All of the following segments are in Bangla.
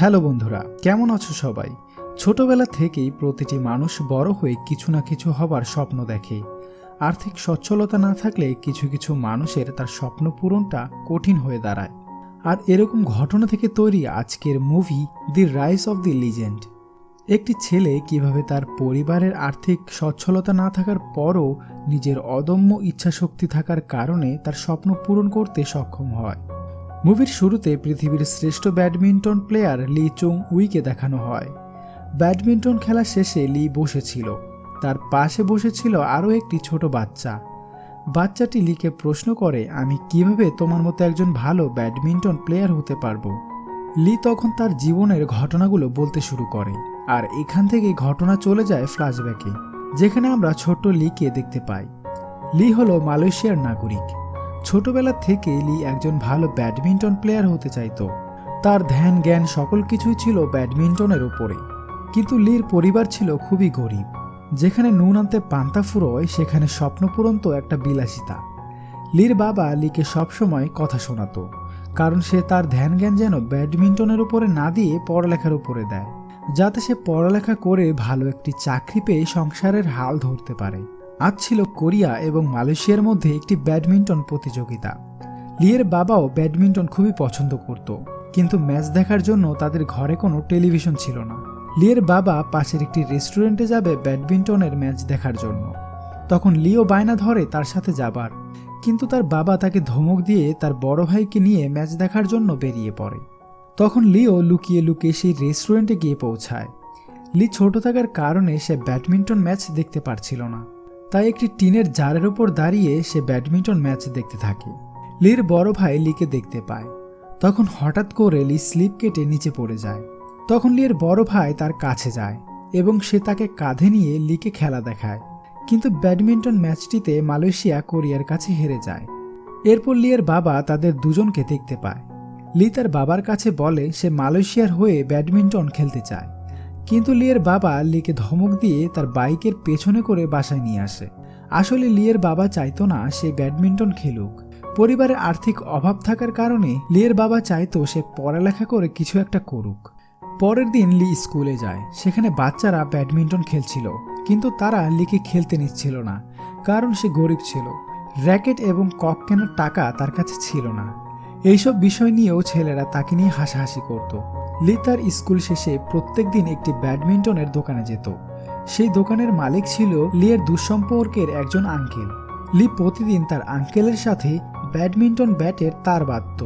হ্যালো বন্ধুরা, কেমন আছো সবাই? ছোটবেলা থেকেই প্রতিটি মানুষ বড় হয়ে কিছু না কিছু হবার স্বপ্ন দেখে। আর্থিক সচ্ছলতা না থাকলে কিছু কিছু মানুষের তার স্বপ্ন পূরণটা কঠিন হয়ে দাঁড়ায়। আর এরকম ঘটনা থেকে তৈরি আজকের movie the rise of the legend একটি ছেলে কীভাবে তার পরিবারের আর্থিক সচ্ছলতা না থাকার পরও নিজের অদম্য ইচ্ছাশক্তি থাকার কারণে তার স্বপ্ন পূরণ করতে সক্ষম হয়। মুভির শুরুতে পৃথিবীর শ্রেষ্ঠ ব্যাডমিন্টন প্লেয়ার লি চুং উইকে দেখানো হয়। ব্যাডমিন্টন খেলা শেষে লি বসেছিল। তার পাশে বসেছিল আরও একটি ছোট বাচ্চা। বাচ্চাটি লিকে প্রশ্ন করে, আমি কীভাবে তোমার মতো একজন ভালো ব্যাডমিন্টন প্লেয়ার হতে পারব? লি তখন তার জীবনের ঘটনাগুলো বলতে শুরু করে, আর এখান থেকে ঘটনা চলে যায় ফ্ল্যাশব্যাকে, যেখানে আমরা ছোট্ট লিকে দেখতে পাই। লি হলো মালয়েশিয়ার নাগরিক। ছোটবেলা থেকে লি একজন ভালো ব্যাডমিন্টন প্লেয়ার হতে চাইতো। তার ধ্যান, জ্ঞান সকল কিছুই ছিল ব্যাডমিন্টনের উপরে। কিন্তু লির পরিবার ছিল খুবই গরিব। যেখানে নুন আনতে পান্তা ফুরোয়, সেখানে স্বপ্ন পূরন্ত একটা বিলাসিতা। লির বাবা লিকে সবসময় কথা শোনাতো, কারণ সে তার ধ্যান, জ্ঞান যেন ব্যাডমিন্টনের উপরে না দিয়ে পড়ালেখার উপরে দেয়, যাতে সে পড়ালেখা করে ভালো একটি চাকরি পেয়ে সংসারের হাল ধরতে পারে। আজ ছিল কোরিয়া এবং মালয়েশিয়ার মধ্যে একটি ব্যাডমিন্টন প্রতিযোগিতা। লিয়ের বাবাও ব্যাডমিন্টন খুবই পছন্দ করত, কিন্তু ম্যাচ দেখার জন্য তাদের ঘরে কোনো টেলিভিশন ছিল না। লিয়ের বাবা পাশের একটি রেস্টুরেন্টে যাবে ব্যাডমিন্টনের ম্যাচ দেখার জন্য। তখন লিও বায়না ধরে তার সাথে যাবার, কিন্তু তার বাবা তাকে ধমক দিয়ে তার বড় ভাইকে নিয়ে ম্যাচ দেখার জন্য বেরিয়ে পড়ে। তখন লিও লুকিয়ে লুকিয়ে সেই রেস্টুরেন্টে গিয়ে পৌঁছায়। লি ছোট থাকার কারণে সে ব্যাডমিন্টন ম্যাচ দেখতে পারছিল না। তাই একটি টিনের জারের উপর দাঁড়িয়ে সে ব্যাডমিন্টন ম্যাচ দেখতে থাকে। লির বড় ভাই লিকে দেখতে পায়। তখন হঠাৎ করে লি স্লিপ কেটে নিচে পড়ে যায়। তখন লিয়ের বড় ভাই তার কাছে যায় এবং সে তাকে কাঁধে নিয়ে লিকে খেলা দেখায়। কিন্তু ব্যাডমিন্টন ম্যাচটিতে মালয়েশিয়া কোরিয়ার কাছে হেরে যায়। এরপর লিয়ের বাবা তাদের দুজনকে দেখতে পায়। লি তার বাবার কাছে বলে সে মালয়েশিয়ার হয়ে ব্যাডমিন্টন খেলতে চায়। কিন্তু লিয়ের বাবা লিকে ধমক দিয়ে তার বাইকের পেছনে করে বাসায় নিয়ে আসে। আসলে লিয়ের বাবা চাইতো না সে ব্যাডমিন্টন খেলুক। পরিবারে আর্থিক অভাব থাকার কারণে লিয়ের বাবা চাইতো সে পড়ালেখা করে কিছু একটা করুক। পরের দিন লি স্কুলে যায়। সেখানে বাচ্চারা ব্যাডমিন্টন খেলছিল, কিন্তু তারা লিকে খেলতে নিচ্ছিল না, কারণ সে গরিব ছিল। র্যাকেট এবং কক কেনার টাকা তার কাছে ছিল না। এইসব বিষয় নিয়েও ছেলেরা তাকে নিয়ে হাসাহাসি করত। লি তার স্কুল শেষে প্রত্যেক দিন একটি ব্যাডমিন্টনের দোকানে যেত। সেই দোকানের মালিক ছিল লিয়ের দুঃসম্পর্কের একজন আঙ্কেল। লি প্রতিদিন তার আঙ্কেলের সাথে ব্যাডমিন্টন ব্যাটের তার বাঁধত।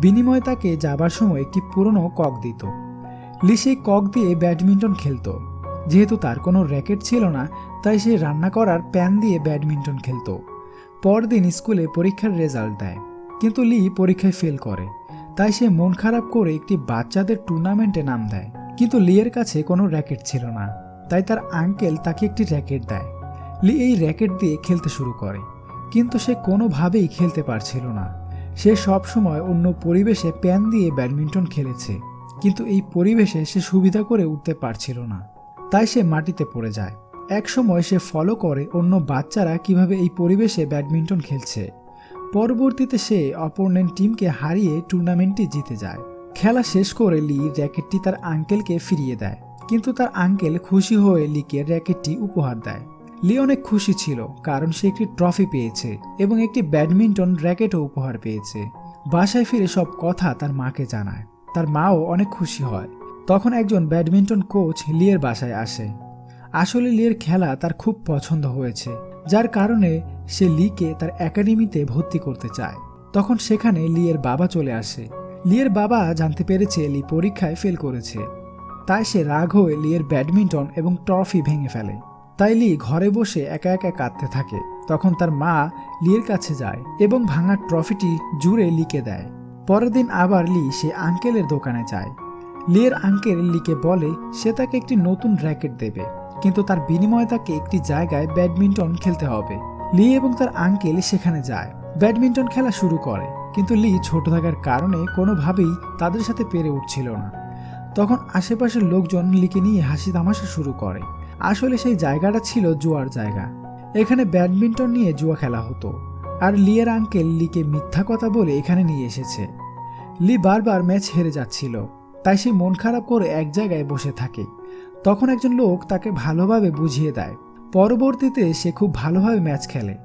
বিনিময়ে তাকে যাবার সময় একটি পুরনো কক দিত। লি সেই কক দিয়ে ব্যাডমিন্টন খেলতো। যেহেতু তার কোনো র্যাকেট ছিল না, তাই সে রান্না করার প্যান দিয়ে ব্যাডমিন্টন খেলতো। পরদিন স্কুলে পরীক্ষার রেজাল্ট দেয়, কিন্তু লি পরীক্ষায় ফেল করে। তাই সে মন খারাপ করে একটি বাচ্চাদের টুর্নামেন্টে নাম দেয়। কিন্তু লিয়ের কাছে কোনো র্যাকেট ছিল না। তাই তার আঙ্কেল তাকে একটি র্যাকেট দেয়। লি এই র্যাকেট দিয়ে খেলতে শুরু করে। কিন্তু সে কোনোভাবেই খেলতে পারছিল না। সে সবসময় অন্য পরিবেশে প্যান দিয়ে ব্যাডমিন্টন খেলেছে। কিন্তু এই পরিবেশে সে সুবিধা করে উঠতে পারছিল না। তাই সে মাটিতে পড়ে যায়। এক সময় সে ফলো করে অন্য বাচ্চারা কীভাবে এই পরিবেশে ব্যাডমিন্টন খেলছে। পরবর্তীতে সে অপোনেন্ট টিমকে হারিয়ে টুর্নামেন্টটি জিতে যায়। খেলা শেষ করে লি র্যাকেটটি তার আঙ্কেলকে ফিরিয়ে দেয়, কিন্তু তার আঙ্কেল খুশি হয়ে লিকে র্যাকেটটি উপহার দেয়। লি অনেক খুশি ছিল, কারণ সে একটি ট্রফি পেয়েছে এবং একটি ব্যাডমিন্টন র্যাকেটও উপহার পেয়েছে। বাসায় ফিরে সব কথা তার মাকে জানায়। তার মাও অনেক খুশি হয়। তখন একজন ব্যাডমিন্টন কোচ লিয়ের বাসায় আসে। আসলে লিয়ের খেলা তার খুব পছন্দ হয়েছে। যার কারণে সে লিকে তার একাডেমিতে ভর্তি করতে চায়। তখন সেখানে লিয়ের বাবা চলে আসে। লিয়ের বাবা জানতে পেরেছে লি পরীক্ষায় ফেল করেছে। তাই সে রাগ হয়ে লিয়ের ব্যাডমিন্টন এবং ট্রফি ভেঙে ফেলে। তাই লি ঘরে বসে একা একা কাঁদতে থাকে। তখন তার মা লিয়ের কাছে যায় এবং ভাঙা ট্রফিটি জুড়ে লিকে দেয়। পরের দিন আবার লি সে আঙ্কেলের দোকানে যায়। লিয়ের আঙ্কেল লিকে বলে, সে তাকে একটি নতুন র্যাকেট দেবে। কিন্তু তার বিনিময়ে তাকে একটি জায়গায় ব্যাডমিন্টন খেলতে হবে। লি এবং তার আঙ্কেল সেখানে যায়। ব্যাডমিন্টন খেলা শুরু করে, কিন্তু লি ছোট থাকার কারণে কোনোভাবেই তাদের সাথে পেরে উঠছিল না। তখন আশেপাশের লোকজন লিকে নিয়ে হাসি তামাশা শুরু করে। আসলে সেই জায়গাটা ছিল জুয়ার জায়গা। এখানে ব্যাডমিন্টন নিয়ে জুয়া খেলা হতো। আর লিয়ের আঙ্কেল লিকে মিথ্যা কথা বলে এখানে নিয়ে এসেছে। লি বারবার ম্যাচ হেরে যাচ্ছিল। তাই সে মন খারাপ করে এক জায়গায় বসে থাকে। তখন একজন লোক তাকে ভালোভাবে বুঝিয়ে দেয়। পরবর্তীতে সে খুব ভালোভাবে ম্যাচ খেলে,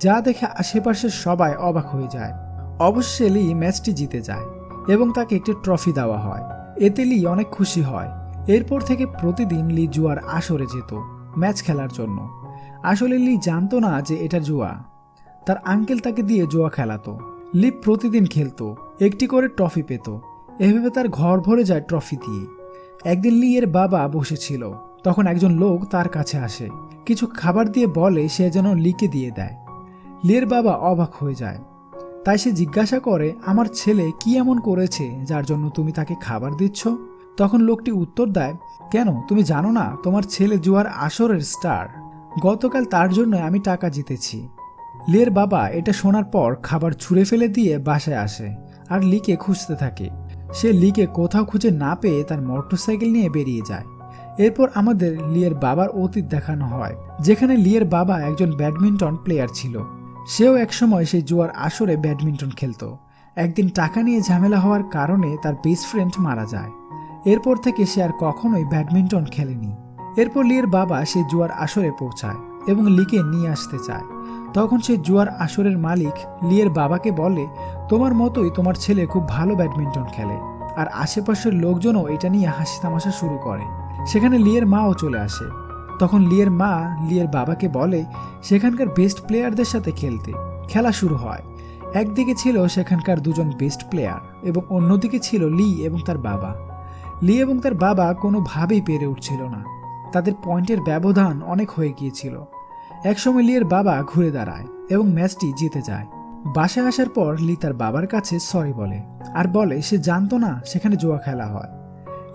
যা দেখে আশেপাশের সবাই অবাক হয়ে যায়। অবশ্যই লি ম্যাচটি জিতে যায় এবং তাকে একটি ট্রফি দেওয়া হয়। এতে লি অনেক খুশি হয়। এরপর থেকে প্রতিদিন লি জুয়ার আসরে যেত ম্যাচ খেলার জন্য। আসলে লি জানতো না যে এটা জুয়া। তার আঙ্কেল তাকে দিয়ে জুয়া খেলাতো। লি প্রতিদিন খেলতো, একটি করে ট্রফি পেত। এভাবে তার ঘর ভরে যায় ট্রফি দিয়ে। একদিন লি এর বাবা বসেছিল। তখন একজন লোক তার কাছে আসে। কিছু খাবার দিয়ে বলে সে যেন লিকে দিয়ে দেয়। লিয়ের বাবা অবাক হয়ে যায়। তাই সে জিজ্ঞাসা করে, আমার ছেলে কি এমন করেছে যার জন্য তুমি তাকে খাবার দিচ্ছ? তখন লোকটি উত্তর দেয়, কেন? তুমি জানো না, তোমার ছেলে জুয়ার আসরের স্টার। গতকাল তার জন্য আমি টাকা জিতেছি। লিয়ের বাবা এটা শোনার পর খাবার ছুঁড়ে ফেলে দিয়ে বাসায় আসে। আর লিকে খুঁজতে থাকে। সে লিকে কোথাও খুঁজে না পেয়ে তার মোটরসাইকেল নিয়ে বেরিয়ে যায়। এরপর আমাদের লিয়ের বাবার অতীত দেখানো হয়, যেখানে লিয়ের বাবা একজন ব্যাডমিন্টন প্লেয়ার ছিল। সেও একসময় সেই জুয়ার আসরে ব্যাডমিন্টন খেলত। একদিন টাকা নিয়ে ঝামেলা হওয়ার কারণে তার বেস্ট ফ্রেন্ড মারা যায়। এরপর থেকে সে আর কখনোই ব্যাডমিন্টন খেলেনি। এরপর লিয়ের বাবা সেই জুয়ার আসরে পৌঁছায় এবং লিকে নিয়ে আসতে চায়। তখন সে জুয়ার আসরের মালিক লিয়ের বাবাকে বলে, তোমার মতোই তোমার ছেলে খুব ভালো ব্যাডমিন্টন খেলে। আর আশেপাশের লোকজনও এটা নিয়ে হাসি তামাশা শুরু করে। সেখানে লিয়ের মাও চলে আসে। তখন লিয়ের মা লিয়ের বাবাকে বলে, সেখানকার বেস্ট প্লেয়ারদের সাথে খেলতে। খেলা শুরু হয়। একদিকে ছিল সেখানকার দুজন বেস্ট প্লেয়ার এবং অন্যদিকে ছিল লি এবং তার বাবা। লি এবং তার বাবা কোনোভাবেই পেরে উঠছিল না। তাদের পয়েন্টের ব্যবধান অনেক হয়ে গিয়েছিল। একসময় লিয়ের বাবা ঘুরে দাঁড়ায় এবং ম্যাচটি জিতে যায়। বাসায় আসার পর লি তার বাবার কাছে সরি বলে। আর বলে, সে জানতো না সেখানে জুয়া খেলা হয়।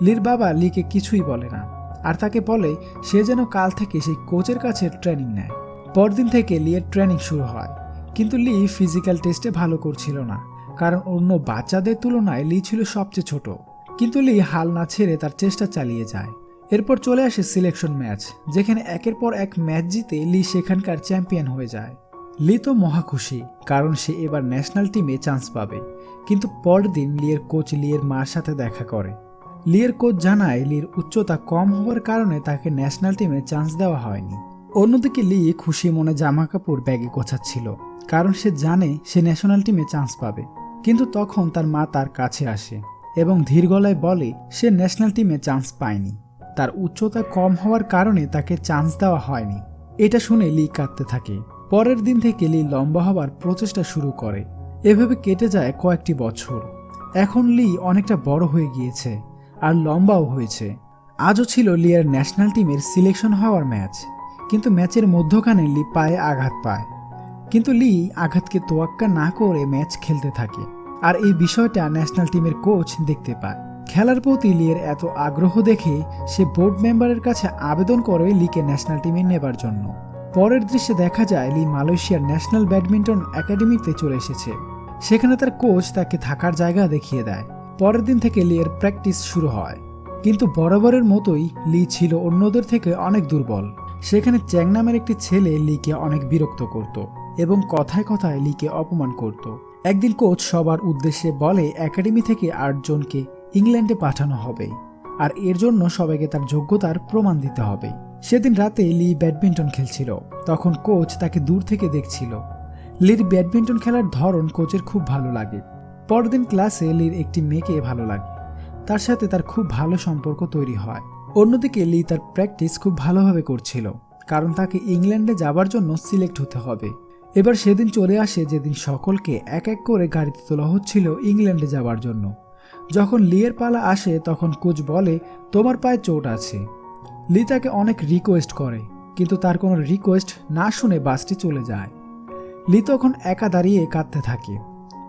লির বাবা লিকে কিছুই বলে না। আর তাকে বলে, সে যেন কাল থেকে সেই কোচের কাছে ট্রেনিং নেয়। পরদিন থেকে লিয়ের ট্রেনিং শুরু হয়। কিন্তু লি ফিজিক্যাল টেস্টে ভালো করছিল না। কারণ অন্য বাচ্চাদের তুলনায় লি ছিল সবচেয়ে ছোট। কিন্তু লি হাল না ছেড়ে তার চেষ্টা চালিয়ে যায়। এরপর চলে আসে সিলেকশন ম্যাচ যেখানে একের পর এক ম্যাচ জিতে লি সেখানকার চ্যাম্পিয়ন হয়ে যায়। লি তো মহা খুশি, কারণ সে এবার ন্যাশনাল টিমে চান্স পাবে। কিন্তু পরদিন লিয়ের কোচ লিয়ের মার সাথে দেখা করে। লিয়ের কোচ জানায় লির উচ্চতা কম হওয়ার কারণে তাকে ন্যাশনাল টিমে চান্স দেওয়া হয়নি। অন্যদিকে লি খুশি মনে জামা কাপড় ব্যাগে গোছাচ্ছিল, কারণ সে জানে সে ন্যাশনাল টিমে চান্স পাবে। কিন্তু তখন তার মা তার কাছে আসে এবং ধীর গলায় বলে, সে ন্যাশনাল টিমে চান্স পায়নি। তার উচ্চতা কম হওয়ার কারণে তাকে চান্স দেওয়া হয়নি। এটা শুনে লি কাঁদতে থাকে। পরের দিন থেকে লি লম্বা হবার প্রচেষ্টা শুরু করে। এভাবে কেটে যায় কয়েকটি বছর। এখন লি অনেকটা বড় হয়ে গিয়েছে, আর লম্বাও হয়েছে। আজও ছিল লিয়ার ন্যাশনাল টিমের সিলেকশন হওয়ার ম্যাচ কিন্তু ম্যাচের মধ্যখানে লি পায়ে আঘাত পায়। কিন্তু লি আঘাতকে তোয়াক্কা না করে ম্যাচ খেলতে থাকে, আর এই বিষয়টা ন্যাশনাল টিমের কোচ দেখতে পায়। খেলার প্রতি লিয়ের এত আগ্রহ দেখে সে বোর্ড মেম্বারের কাছে আবেদন করে লিকে ন্যাশনাল টিমে নেবার জন্য। পরের দৃশ্যে দেখা যায়, লি মালয়েশিয়ার ন্যাশনাল ব্যাডমিন্টন একাডেমিতে চলে এসেছে। সেখানে তার কোচ তাকে থাকার জায়গা দেখিয়ে দেয়। পরের দিন থেকে লিয়ের প্র্যাকটিস শুরু হয়। কিন্তু বরাবরের মতোই লি ছিল অন্যদের থেকে অনেক দুর্বল। সেখানে চ্যাং নামের একটি ছেলে লিকে অনেক বিরক্ত করত এবং কথায় কথায় লিকে অপমান করত। একদিন কোচ সবার উদ্দেশ্যে বলে, একাডেমি থেকে আটজনকে ইংল্যান্ডে পাঠানো হবে। আর এর জন্য সবাইকে তার যোগ্যতার প্রমাণ দিতে হবে। সেদিন রাতে লি ব্যাডমিন্টন খেলছিল। তখন কোচ তাকে দূর থেকে দেখছিল। লির ব্যাডমিন্টন খেলার ধরন কোচের খুব ভালো লাগে। পরদিন ক্লাসে লির একটি মেয়েকে ভালো লাগে। তার সাথে তার খুব ভালো সম্পর্ক তৈরি হয়। অন্যদিকে লি তার প্র্যাকটিস খুব ভালোভাবে করছিল। কারণ তাকে ইংল্যান্ডে যাবার জন্য সিলেক্ট হতে হবে। এবার সেদিন চলে আসে যেদিন সকলকে এক এক করে গাড়িতে তোলা হচ্ছিল ইংল্যান্ডে যাবার জন্য। যখন লিয়ের পালা আসে তখন কোচ বলে, তোমার পায়ে চোট আছে। লি তাকে অনেক রিকোয়েস্ট করে, কিন্তু তার কোনো রিকোয়েস্ট না শুনে বাসটি চলে যায়। লি তখন একা দাঁড়িয়ে কাঁদতে থাকে।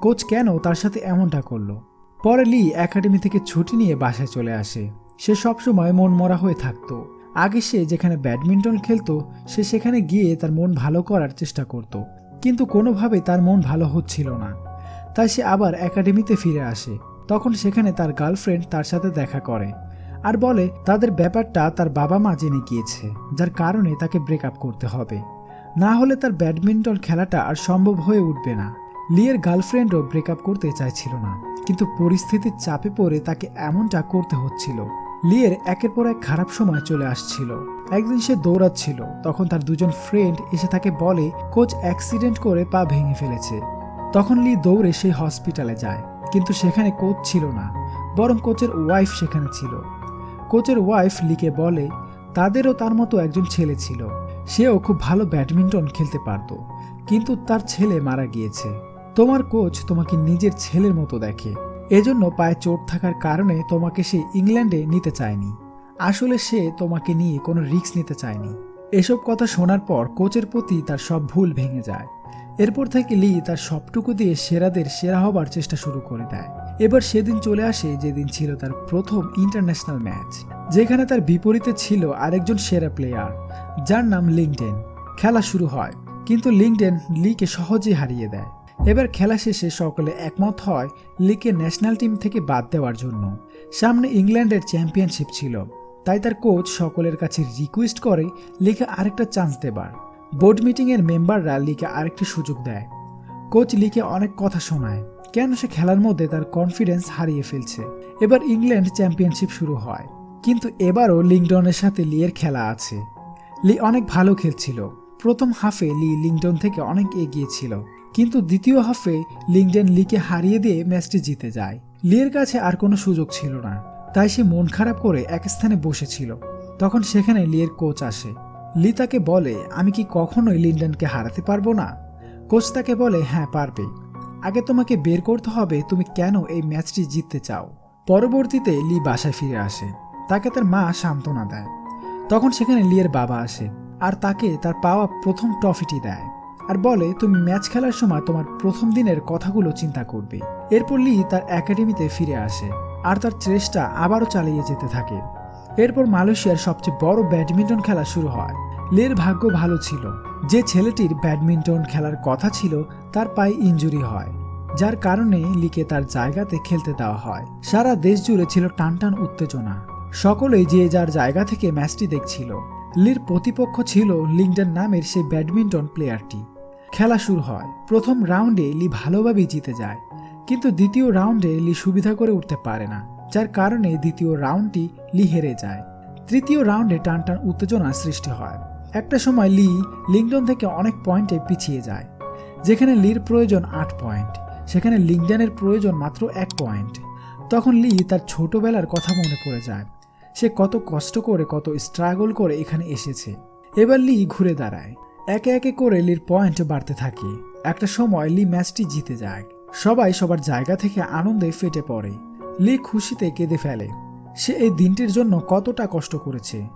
কোচ কেন তার সাথে এমনটা করল? পরে লি একাডেমি থেকে ছুটি নিয়ে বাসায় চলে আসে। সে সবসময় মন মরা হয়ে থাকতো। আগে সে যেখানে ব্যাডমিন্টন খেলতো, সে সেখানে গিয়ে তার মন ভালো করার চেষ্টা করত। কিন্তু কোনোভাবে তার মন ভালো হচ্ছিল না। তাই সে আবার একাডেমিতে ফিরে আসে। তখন সেখানে তার গার্লফ্রেন্ড তার সাথে দেখা করে আর বলে, তাদের ব্যাপারটা তার বাবা মা জেনে গিয়েছে, যার কারণে তাকে ব্রেকআপ করতে হবে। না হলে তার ব্যাডমিন্টন খেলাটা আর সম্ভব হয়ে উঠবে না। লিয়ের গার্লফ্রেন্ডও ব্রেকআপ করতে চাইছিল না, কিন্তু পরিস্থিতির চাপে পড়ে তাকে এমনটা করতে হচ্ছিল। লিয়ের একের পর এক খারাপ সময় চলে আসছিল। একদিন সে দৌড়াচ্ছিল, তখন তার দুজন ফ্রেন্ড এসে তাকে বলে, কোচ অ্যাক্সিডেন্ট করে পা ভেঙে ফেলেছে। তখন লি দৌড়ে সেই হসপিটালে যায়। কিন্তু সেখানে কোচ ছিল না, বরং কোচের ওয়াইফ সেখানে ছিল। কোচের ওয়াইফ লিকে বলে, তাদেরও তার মতো একজন ছেলে ছিল। সেও খুব ভালো ব্যাডমিন্টন খেলতে পারত, কিন্তু তার ছেলে মারা গিয়েছে। তোমার কোচ তোমাকে নিজের ছেলের মতো দেখে। এজন্য পায়ে চোট থাকার কারণে তোমাকে সে ইংল্যান্ডে নিতে চায়নি। আসলে সে তোমাকে নিয়ে কোনো রিস্ক নিতে চায়নি। এসব কথা শোনার পর কোচের প্রতি তার সব ভুল ভেঙে যায়। এরপর থেকে লি তার সবটুকু দিয়ে সেরাদের সেরা হবার চেষ্টা শুরু করে দেয়। এবার সেদিন চলে আসে যেদিন ছিল তার প্রথম ইন্টারন্যাশনাল ম্যাচ যেখানে তার বিপরীতে ছিল আরেকজন সেরা প্লেয়ার যার নাম লিংডেন। খেলা শুরু হয়, কিন্তু লিংডেন লিকে সহজেই হারিয়ে দেয়। এবার খেলা শেষে সকলে একমত হয় লিকে ন্যাশনাল টিম থেকে বাদ দেওয়ার জন্য। সামনে ইংল্যান্ডের চ্যাম্পিয়নশিপ ছিল, তাই তার কোচ সকলের কাছে রিকোয়েস্ট করে লিকে আরেকটা চান্স দেবার। বোর্ড মিটিংয়ের মেম্বাররা লিকে আরেকটি সুযোগ দেয়। কোচ লিকে অনেক কথা শোনায়, কেন সে খেলার মধ্যে তার কনফিডেন্স হারিয়ে ফেলছে। এবার ইংল্যান্ড চ্যাম্পিয়নশিপ শুরু হয়, কিন্তু এবারও লিংডনের সাথে লিয়ের খেলা আছে। লি অনেক ভালো খেলছিল, প্রথম হাফে লি লিংডন থেকে অনেক এগিয়ে ছিল, কিন্তু দ্বিতীয় হাফে লিংডন লিকে হারিয়ে দিয়ে ম্যাচটি জিতে যায়। লিয়ের কাছে আর কোনো সুযোগ ছিল না, তাই সে মন খারাপ করে এক স্থানে বসেছিল, তখন সেখানে লিয়ের কোচ আসে। লি তাকে বলে, আমি কি কখনোই লিন্ডনকে হারাতে পারব না? কোচ তাকে বলে হ্যাঁ পারবে। আগে তোমাকে বের করতে হবে, তুমি কেন এই ম্যাচটি জিততে চাও? পরবর্তীতে লি বাসায় ফিরে আসে। তাকে তার মা সান্ত্বনা দেয়। তখন সেখানে লিয়ের বাবা আসে আর তাকে তার পাওয়া প্রথম ট্রফিটি দেয় আর বলে, তুমি ম্যাচ খেলার সময় তোমার প্রথম দিনের কথাগুলো চিন্তা করবে। এরপর লি তার একাডেমিতে ফিরে আসে আর তার চেষ্টা আবারও চালিয়ে যেতে থাকে। এরপর মালয়েশিয়ার সবচেয়ে বড় ব্যাডমিন্টন খেলা শুরু হয়। লির ভাগ্য ভালো ছিল। যে ছেলেটির ব্যাডমিন্টন খেলার কথা ছিল, তার পায়ে ইঞ্জুরি হয়, যার কারণে লিকে তার জায়গাতে খেলতে দেওয়া হয়। সারা দেশ জুড়ে ছিল টানটান উত্তেজনা। সকলেই যে যার জায়গা থেকে ম্যাচটি দেখছিল। লির প্রতিপক্ষ ছিল লিংডন নামের সেই ব্যাডমিন্টন প্লেয়ারটি। খেলা শুরু হয়। প্রথম রাউন্ডে লি ভালোভাবেই জিতে যায়, কিন্তু দ্বিতীয় রাউন্ডে লি সুবিধা করে উঠতে পারে না। যার কারণে দ্বিতীয় রাউন্ডটি লি হেরে যায়। তৃতীয় রাউন্ডে টানটান উত্তেজনা সৃষ্টি হয়। একটা সময় লি লিংডন থেকে অনেক পয়েন্টে পিছিয়ে যায়, যেখানে লির প্রয়োজন আট পয়েন্ট, সেখানে লিংডনের প্রয়োজন মাত্র এক পয়েন্ট। তখন লি তার ছোটবেলার কথা মনে পড়ে যায়। সে কত কষ্ট করে, কত স্ট্রাগল করে এখানে এসেছে। এবার লি ঘুরে দাঁড়ায়। একে একে করে লির পয়েন্ট বাড়তে থাকে। একটা সময় লি ম্যাচটি জিতে যায়। সবাই সবার জায়গা থেকে আনন্দে ফেটে পড়ে। লি খুশিতে কেঁদে ফেলে। সে এই দিনটির জন্য কতটা কষ্ট করেছে।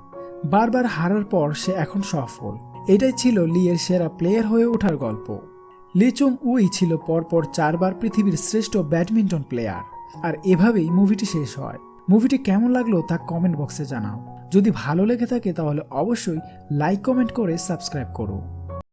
বারবার হারার পর সে এখন সফল। এটাই ছিল লিয়ের সেরা প্লেয়ার হয়ে ওঠার গল্প। লি চুং উই ছিল পরপর চারবার পৃথিবীর শ্রেষ্ঠ ব্যাডমিন্টন প্লেয়ার। আর এভাবেই মুভিটি শেষ হয়। মুভিটি কেমন লাগল তা কমেন্ট বক্সে জানাও। যদি ভালো লেগে থাকে তাহলে অবশ্যই লাইক, কমেন্ট করে সাবস্ক্রাইব করো।